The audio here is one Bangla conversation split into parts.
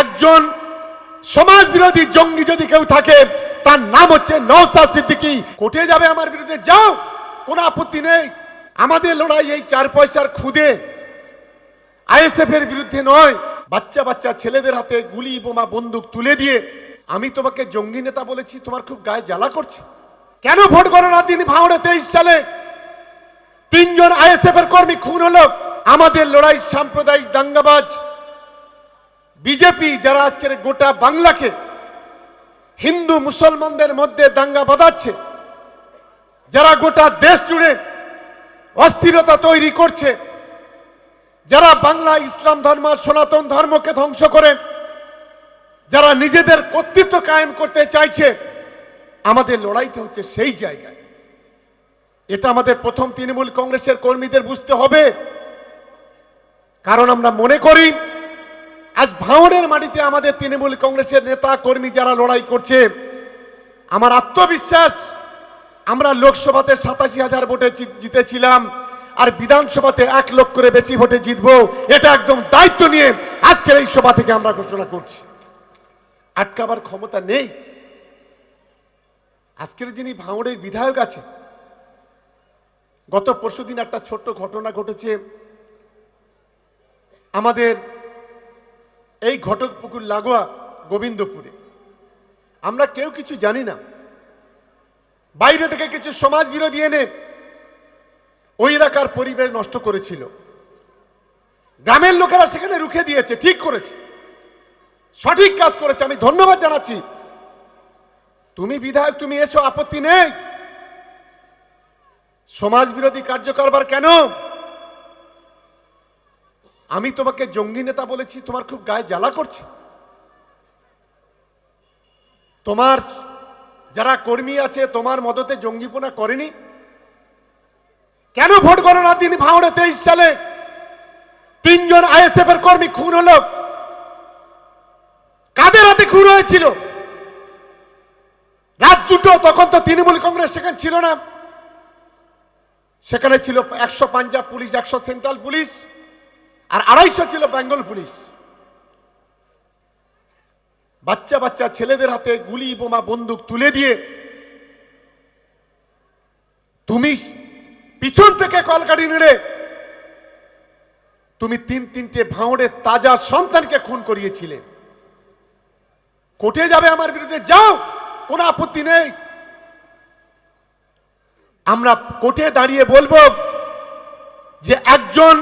একজন সমাজ বিরোধী জঙ্গি যদি কেউ থাকে, তার নাম হচ্ছে নওসাদ সিদ্দিকী। কোর্টে যাবে আমার বিরুদ্ধে, যাও! কোনো আপত্তি নেই। আমাদের লড়াই এই চার পয়সার খুদে। আইএসএফ এর বিরুদ্ধে নয়। বাচ্চা বাচ্চা ছেলেদের হাতে গুলি, বোমা, বন্দুক তুলে দিয়ে আমি তোমাকে জঙ্গি নেতা বলেছি, তোমার খুব গায়ে জ্বালা করছে। কেন ভোট গণনা দিন ভাঙড়ে তেইশ সালে? তিনজন আইএসএফ এর কর্মী খুন হলো। আমাদের লড়াই সাম্প্রদায়িক দাঙ্গাবাজ। বিজেপি যারা আজকের গোটা বাংলাকে হিন্দু মুসলমানদের মধ্যে দাঙ্গা বাঁধাচ্ছে, যারা গোটা দেশ জুড়ে অস্থিরতা তৈরি করছে, যারা বাংলা ইসলাম ধর্ম সনাতন ধর্মকে ধ্বংস করে, যারা নিজেদের কর্তৃত্ব কায়েম করতে চাইছে, আমাদের লড়াইটা হচ্ছে সেই জায়গায়। এটা আমাদের প্রথম তৃণমূল কংগ্রেসের কর্মীদের বুঝতে হবে। কারণ আমরা মনে করি আজ ভাঙড়ের মাটিতে আমাদের তৃণমূল কংগ্রেসের নেতা কর্মী যারা লড়াই করছে, আমার আত্মবিশ্বাস, আমরা লোকসভাতে সাতাশি হাজার ভোটে জিতেছিলাম, আর বিধানসভাতে এক লক্ষ করে বেশি ভোটে জিতবো, এটা একদম দায়িত্ব নিয়ে আজকের এই সভা থেকে আমরা ঘোষণা করছি। আটকাবার ক্ষমতা নেই। আজকের যিনি ভাঙড়ের বিধায়ক আছে গত পরশুদিন একটা ছোট্ট ঘটনা ঘটেছে। আমাদের এই ঘটকপুকুর লাগোয়া গোবিন্দপুরে। আমরা কেউ কিছু জানি না। বাইরে থেকে কিছু সমাজ বিরোধী এনে ওই এলাকার পরিবেশ নষ্ট করেছিল। গ্রামের লোকেরা সেখানে রুখে দিয়েছে, ঠিক করেছে। সঠিক কাজ করেছে, আমি ধন্যবাদ জানাচ্ছি। তুমি বিধায়ক, তুমি এসো, আপত্তি নেই। সমাজ বিরোধী কার্য করবার কেন? আমি তোমাকে জঙ্গি নেতা বলেছি, তোমার খুব গায়ে জ্বালা করছে। তোমার যারা কর্মী আছে, তোমার মদতে জঙ্গিপনা করেনি? কেন ভোট গণনা দিন ভাঙড়ে তেইশ সালে? তিনজন আইএসএফ এর কর্মী খুন হলো। কাদের হাতে খুন হয়েছিল? রাত দুটো, তখন তো তৃণমূল কংগ্রেস সেখানে ছিল না। সেখানে ছিল একশো পাঞ্জাব পুলিশ, একশো সেন্ট্রাল পুলিশ। আর আড়াইশো ছিল বেঙ্গল পুলিশ। বাচ্চা বাচ্চা ছেলেদের হাতে গুলি, বোমা, বন্দুক তুলে দিয়ে তুমি পিছন থেকে কলকাটি নেড়ে তুমি তিন তিনটে ভাঁড়ের তাজা সন্তানকে খুন করিয়েছিলে। কোর্টে যাবে আমার বিরুদ্ধে, যাও, কোনো আপত্তি নেই। আমরা কোর্টে দাঁড়িয়ে বলব যে একজন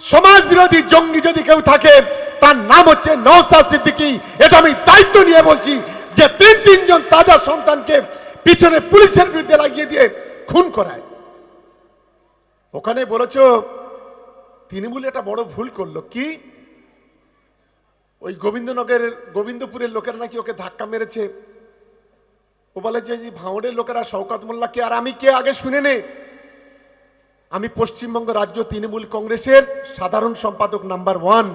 সমাজ বিরোধী জঙ্গি যদি কেউ থাকে, তার নাম হচ্ছে নওসাদ সিদ্দিকী। এটা আমি দায়িত্ব নিয়ে বলছি যে তিন তিনজন তাজা সন্তানকে পিছনে পুলিশের বিরুদ্ধে লাগিয়ে দিয়ে খুন করায়। ওখানে বলেছ, তৃণমূল একটা বড় ভুল করল। কি? ওই গোবিন্দনগরের, গোবিন্দপুরের লোকেরা নাকি ওকে ধাক্কা মেরেছে। ও বলে যে, এই ভাঙড়ের লোকেরা শওকত মোল্লা কে আর আমি কে আগে শুনে নে? আমি পশ্চিমবঙ্গ রাজ্য তৃণমূল কংগ্রেসের সাধারণ সম্পাদক নাম্বার ওয়ান।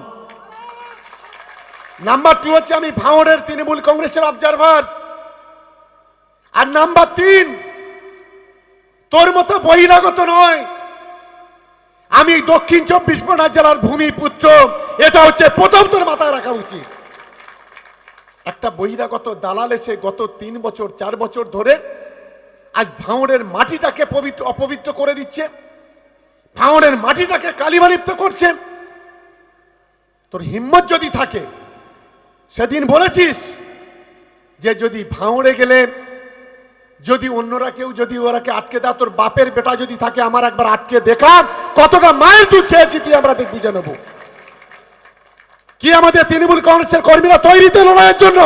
নাম্বার টু হচ্ছে আমি ভাঙড়ের তৃণমূল কংগ্রেসের অবজারভার আর নাম্বার তিন, তোর মতো বহিরাগত নয়। আমি দক্ষিণ চব্বিশ পরগনা জেলার ভূমিপুত্র এটা হচ্ছে প্রথম তোর মাথায় রাখা উচিত। একটা বহিরাগত দালাল এসে গত তিন বছর, চার বছর ধরে আজ ভাঙড়ের মাটিটাকে পবিত্র, অপবিত্র করে দিচ্ছে। ভাঙড়ের মাটিটাকে কালিমালিপ্ত করছে। তোর হিম্মত যদি থাকে, সেদিন বলেছিস যে যদি ভাঙড়ে গেলে, যদি অন্যরা কেউ যদি ওরাকে আটকে দেয়, তোর বাপের বেটা যদি থাকে, আমার একবার আটকে দেখা। কতটা মায়ের দুধ খেয়েছি তুই আমরা দেখ বুঝে নেব কি আমাদের তৃণমূল কংগ্রেসের কর্মীরা তৈরিতে লড়াইয়ের জন্য?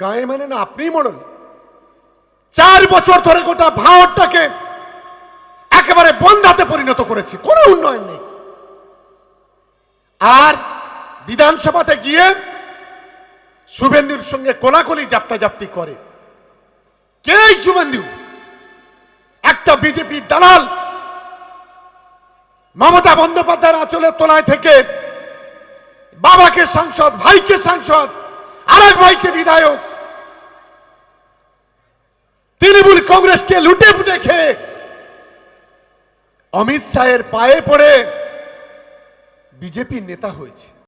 গায়ে মানে না আপনি মরণ। চার বছর ধরে গোটা ভারতটাকে একেবারে বন্ধাতে পরিণত করেছে। কোনো উন্নয়ন নেই। আর বিধানসভাতে গিয়ে শুভেন্দুর সঙ্গে কোলাকুলি জাপটা জাপটি করে। কে শুভেন্দু? একটা বিজেপি দালাল মমতা বন্দ্যোপাধ্যায়ের আঁচলের তলায় থেকে বাবাকে সাংসদ, ভাইকে সাংসদ, আরেক ভাইকে বিধায়ক কংগ্রেসকে লুটে ফুটে খেয়ে অমিত শাহের পায়ে পড়ে বিজেপি নেতা হয়েছে।